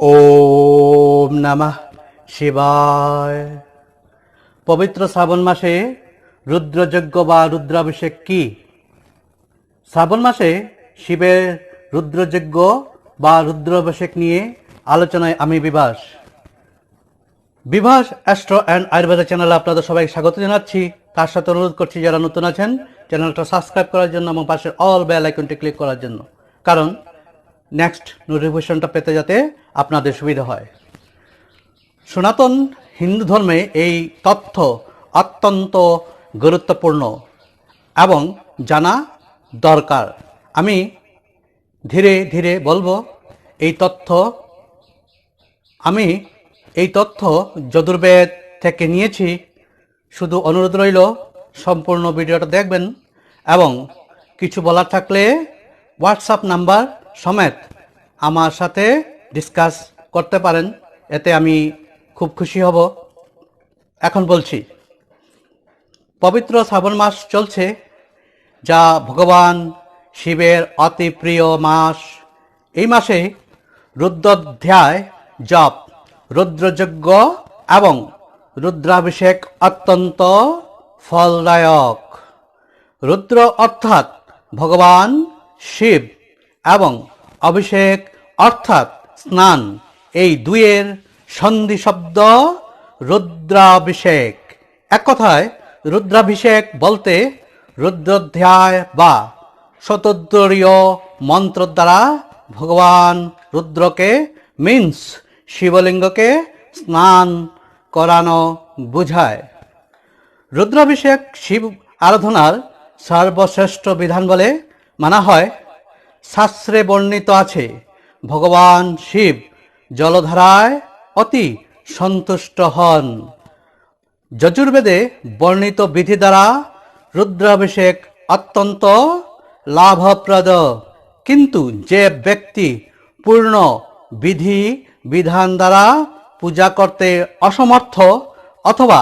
ওম নমঃ শিবায়। পবিত্র শ্রাবণ মাসে রুদ্রযজ্ঞ বা রুদ্রাভিষেক কি? শ্রাবণ মাসে শিবের রুদ্রযজ্ঞ বা রুদ্রাভিষেক নিয়ে আলোচনায় আমি বিভাস। বিভাস অ্যাস্ট্রো অ্যান্ড আয়ুর্বেদা চ্যানেলে আপনাদের সবাই স্বাগত জানাচ্ছি। তার সাথে অনুরোধ করছি যারা নতুন আছেন, চ্যানেলটা সাবস্ক্রাইব করার জন্য এবং পাশের অল বেল আইকনটি ক্লিক করার জন্য। কারণ নেক্সট নোটিফিকেশনটা পেতে যাতে আপনাদের সুবিধা হয়। সনাতন হিন্দু ধর্মে এই তথ্য অত্যন্ত গুরুত্বপূর্ণ এবং জানা দরকার। আমি ধীরে ধীরে বলব, এই তথ্য, আমি এই তথ্য যদুর্বেদ থেকে নিয়েছি। শুধু অনুরোধ রইল, সম্পূর্ণ ভিডিওটা দেখবেন এবং কিছু বলার থাকলে হোয়াটসঅ্যাপ নাম্বার সমেত আমার সাথে ডিসকাস করতে পারেন। এতে আমি খুব খুশি হব। এখন বলছি, পবিত্র শ্রাবণ মাস চলছে, যা ভগবান শিবের অতি প্রিয় মাস। এই মাসে রুদ্রাধ্যায় জপ, রুদ্রযজ্ঞ এবং রুদ্রাভিষেক অত্যন্ত ফলদায়ক। রুদ্র অর্থাৎ ভগবান শিব এবং অভিষেক অর্থাৎ স্নান, এই দুইয়ের সন্ধি শব্দ রুদ্রাভিষেক। এক কথায়, রুদ্রাভিষেক বলতে রুদ্রাধ্যায় বা শতদ্রীয় মন্ত্র দ্বারা ভগবান রুদ্রকে, মিন্স শিবলিঙ্গকে স্নান করানো বোঝায়। রুদ্রাভিষেক শিব আরাধনার সর্বশ্রেষ্ঠ বিধান বলে মানা হয়। শাস্ত্রে বর্ণিত আছে, ভগবান শিব জলধারায় অতি সন্তুষ্ট হন। যজুর্বেদে বর্ণিত বিধি দ্বারা রুদ্রাভিষেক অত্যন্ত লাভপ্রদ। কিন্তু যে ব্যক্তি পূর্ণ বিধি বিধান দ্বারা পূজা করতে অসমর্থ অথবা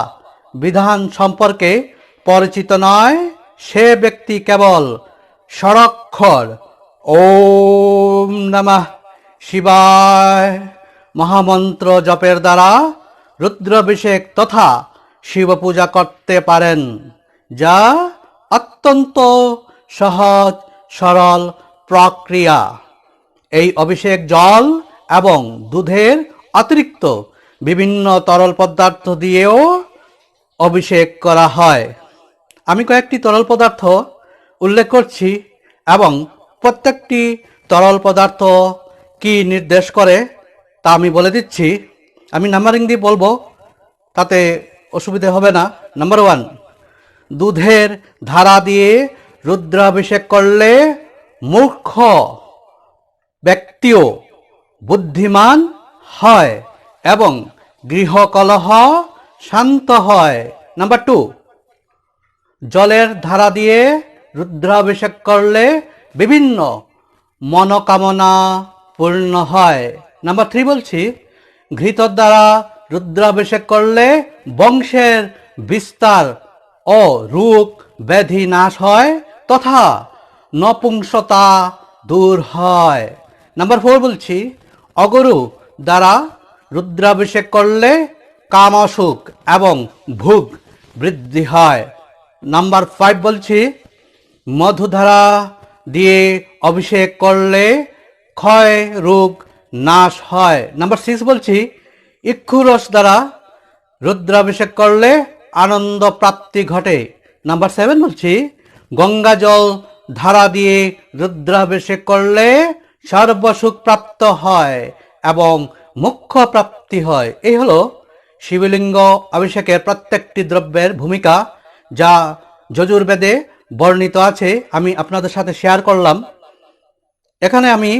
বিধান সম্পর্কে পরিচিত নয়, সে ব্যক্তি কেবল সরক্ষর ওম নমঃ শিবায়। মহামন্ত্র জপের দ্বারা রুদ্রাভিষেক তথা শিব পূজা করতে পারেন, যা অত্যন্ত সহজ, সরল প্রক্রিয়া। এই অভিষেক জল এবং দুধের অতিরিক্ত বিভিন্ন তরল পদার্থ দিয়েও অভিষেক করা হয়। আমি কয়েকটি তরল পদার্থ উল্লেখ করছি এবং প্রত্যেকটি তরল পদার্থ কি নির্দেশ করে, তা আমি বলে দিচ্ছি। আমি নাম্বারিং দিয়ে বলব, তাতে অসুবিধে হবে না। নাম্বার ওয়ান দুধের ধারা দিয়ে রুদ্রাভিষেক করলে মূর্খ ব্যক্তিও বুদ্ধিমান হয় এবং গৃহকলহ শান্ত হয়। নাম্বার টু জলের ধারা দিয়ে রুদ্রাভিষেক করলে বিভিন্ন মনোকামনা পূর্ণ হয়। নাম্বার থ্রি বলছি, ঘৃতর দ্বারা রুদ্রাভিষেক করলে বংশের বিস্তার ও রোগ ব্যাধি নাশ হয়, তথা নপুংসতা দূর হয়। নাম্বার ফোর বলছি, অগরু দ্বারা রুদ্রাভিষেক করলে কাম অসুখ এবং ভোগ বৃদ্ধি হয়। নাম্বার ফাইভ বলছি মধু মধুধারা দিয়ে অভিষেক করলে ক্ষয় রোগ নাশ হয়। নাম্বার সিক্স বলছি ইক্ষুরস দ্বারা রুদ্রাভিষেক করলে আনন্দ প্রাপ্তি ঘটে। নাম্বার সেভেন বলছি, গঙ্গা জল ধারা দিয়ে রুদ্রাভিষেক করলে সর্বসুখ প্রাপ্ত হয় এবং মুখ্য প্রাপ্তি হয়। এই হলো শিবলিঙ্গ অভিষেকের প্রত্যেকটি দ্রব্যের ভূমিকা যা যজুর্বেদে বর্ণিত আছে, আমি আপনাদের সাথে শেয়ার করলাম। এখানে আমি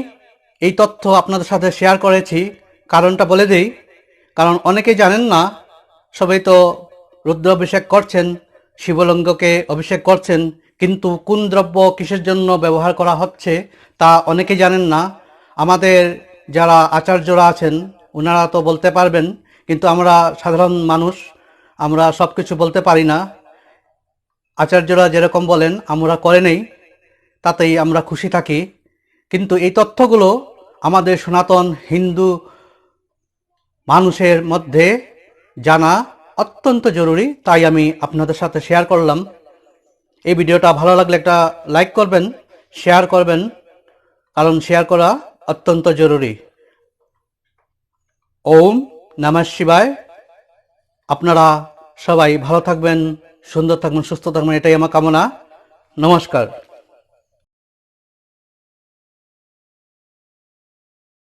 এই তথ্য আপনাদের সাথে শেয়ার করেছি, কারণটা বলে দিই। কারণ অনেকেই জানেন না, সবাই তো রুদ্র অভিষেক করছেন, শিবলিঙ্গকে অভিষেক করছেন, কিন্তু কোন দ্রব্য কিসের জন্য ব্যবহার করা হচ্ছে তা অনেকে জানেন না। আমাদের যারা আচার্যরা আছেন ওনারা তো বলতে পারবেন, কিন্তু আমরা সাধারণ মানুষ, আমরা সব কিছু বলতে পারি না। আচার্যরা যেরকম বলেন, আমরা করে নেই, তাতেই আমরা খুশি থাকি। কিন্তু এই তথ্যগুলো আমাদের সনাতন হিন্দু মানুষের মধ্যে জানা অত্যন্ত জরুরি, তাই আমি আপনাদের সাথে শেয়ার করলাম। এই ভিডিওটা ভালো লাগলে একটা লাইক করবেন, শেয়ার করবেন, কারণ শেয়ার করা অত্যন্ত জরুরি। ওম নমঃ শিবায়। আপনারা সবাই ভালো থাকবেন। সুন্দর থাকবেন সুস্থ থাকবেন এটাই আমার কামনা। নমস্কার।